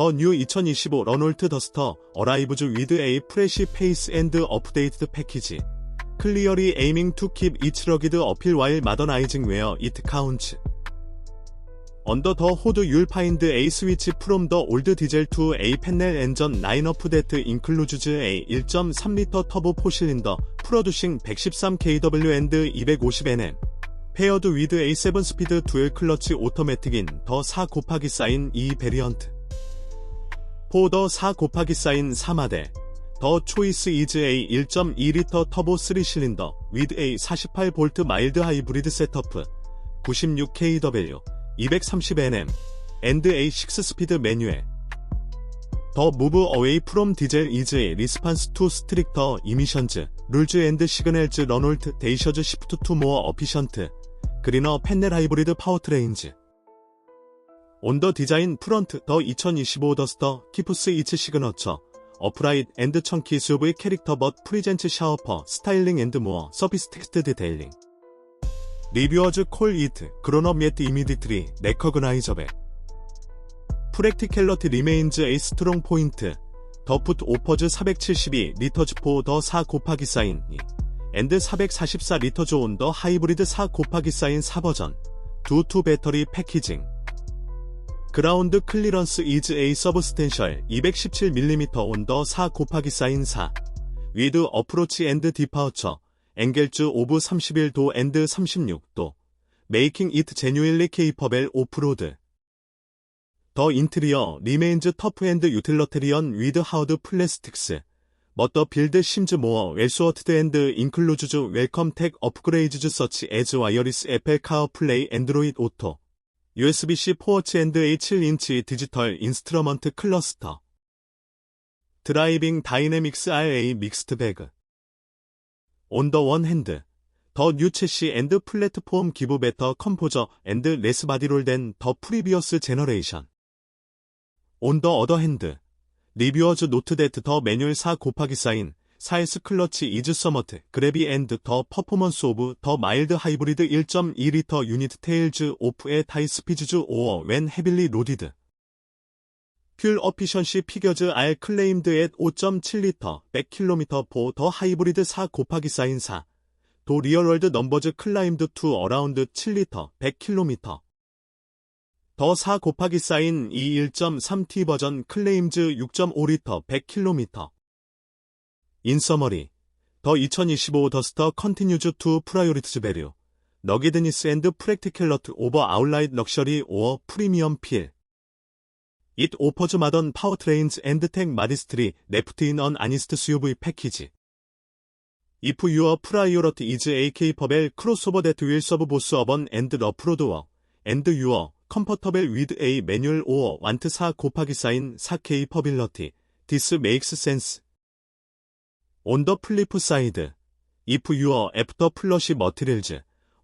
더 뉴 2025 런올트 더스터 어라이브즈 위드 에이 프레시 페이스 앤드 업데이트드 패키지. 클리어리 에이밍 투 킵 이츠 러기드 어필 와일 마더나이징 웨어 이트 카운츠. 언더 더 호드 율 파인드 A 스위치 프롬 더 올드 디젤 투 A 팬넬 엔전 라인어프 데트 인클루즈즈 A 1.3리터 터보 포실린더 프로듀싱 113kW 앤드 250Nm 페어드 위드 A7 스피드 듀얼 클러치 오토매틱인 더 4 곱하기 사인 2 베리언트 포더 4 곱하기 사인 3마대 더 초이스 이즈 A 1.2리터 터보 3실린더 위드 A 48V 마일드 하이브리드 셋어프 96kW 230nm 앤드 A6 스피드 매뉴얼. 더 무브 어웨이 프롬 디젤 이즈 A 리스판스 투 스트릭터 이미션즈 룰즈 앤드 시그널즈 러놀트 데이셔즈 시프트 투 모어 어피션트 그리너 팬넬 하이브리드 파워트레인즈 온더 디자인 프런트 더 2025 더스터 키프스 이츠 시그너처 어프라이트 앤드 청키 SUV 캐릭터 벗 프리젠츠 샤워퍼 스타일링 앤드 모어 서비스 텍스트 디테일링. 리뷰어즈 콜 이트 그론업 예트 이미디트리 레커그나이저백. 프랙티켈러티 리메인즈 에이 스트롱 포인트 더 풋 오퍼즈 472 리터즈 포더4 곱하기 사인 앤드 444 리터즈 온 더 하이브리드 4 곱하기 사인 4버전 두투 배터리 패키징 그라운드 클리런스 이즈 에이 서브스텐셜 217mm 온더 4 곱하기 사인 4 위드 어프로치 앤드 디파우처. 앵겔즈 오브 31도 앤드 36도. 메이킹 이트 제뉴일리 케이퍼벨 오프로드. 더 인트리어 리메인즈 터프 앤드 유틸러테리언 위드 하우드 플래스틱스. 머더 빌드 심즈 모어 웰스워트드 앤드 인클루즈즈 웰컴 텍 업그레이즈즈 서치 에즈 와이어리스 애플 카어 플레이 앤드로이드 오토 USB-C 포워치 앤드 A7인치 디지털 인스트러먼트 클러스터. 드라이빙 다이내믹스 RA 믹스트 배그. 온더 원 핸드. 더 뉴체시 앤드 플랫폼 기브 베터 컴포저 앤드 레스 바디롤 된 더 프리비어스 제너레이션. 온더 어더 핸드. 리뷰어즈 노트 데트 더 매뉴얼 4 곱하기 사인 사이스 클러치 이즈 서머트 그래비 앤드 더 퍼포먼스 오브 더 마일드 하이브리드 1.2리터 유니트 테일즈 오프의 타이스피즈즈 오어 웬 헤빌리 로디드 퓨얼 어피션시 피겨즈 알 클레임드 앳 5.7리터 100km 포 더 하이브리드 4 곱하기 사인 4. 도 리얼월드 넘버즈 클라임드 투 어라운드 7리터 100km. 더 4 곱하기 사인 2 1.3T 버전 클레임즈 6.5리터 100km. 인서머리 더 2025 더스터 컨티뉴즈 투 프라이오리티즈 베류 너기드니스 앤드 프랙티켈러트 오버 아웃라이트 럭셔리 오어 프리미엄 필 It offers modern powertrains and tech modestly left in an honest SUV package. If your priority is a capable crossover that will serve both urban and rough road work, and you are comfortable with a manual or want 4 곱하기 사인 4 capability, this makes sense. On the flip side, if your after flush materials,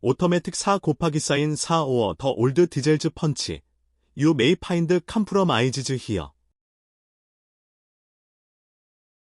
automatic 4 곱하기 사인 4 or the old diesel's punch, You may find compromises here.